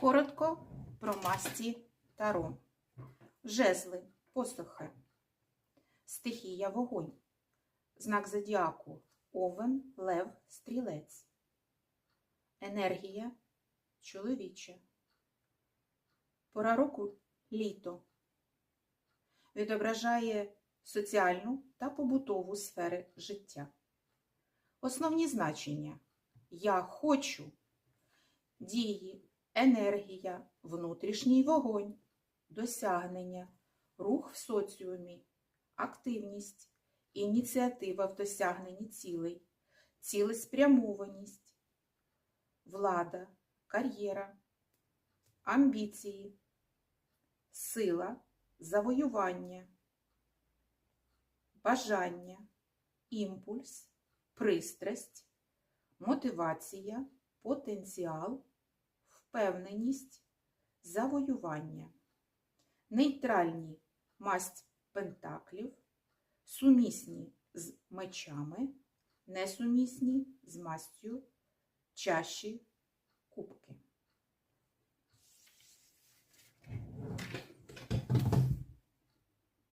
Коротко про масті Таро. Жезли, посохи. Стихія вогонь. Знак зодіаку Овен, Лев, Стрілець. Енергія чоловіча. Пора року літо. Відображає соціальну та побутову сфери життя. Основні значення Я хочу дії, енергія, внутрішній вогонь, досягнення, рух в соціумі, активність, ініціатива в досягненні цілей, цілеспрямованість, влада, кар'єра, амбіції, сила, завоювання, бажання, імпульс, пристрасть, мотивація, потенціал, впевненість, завоювання, нейтральні масть пентаклів, сумісні з мечами, несумісні з мастю чаші.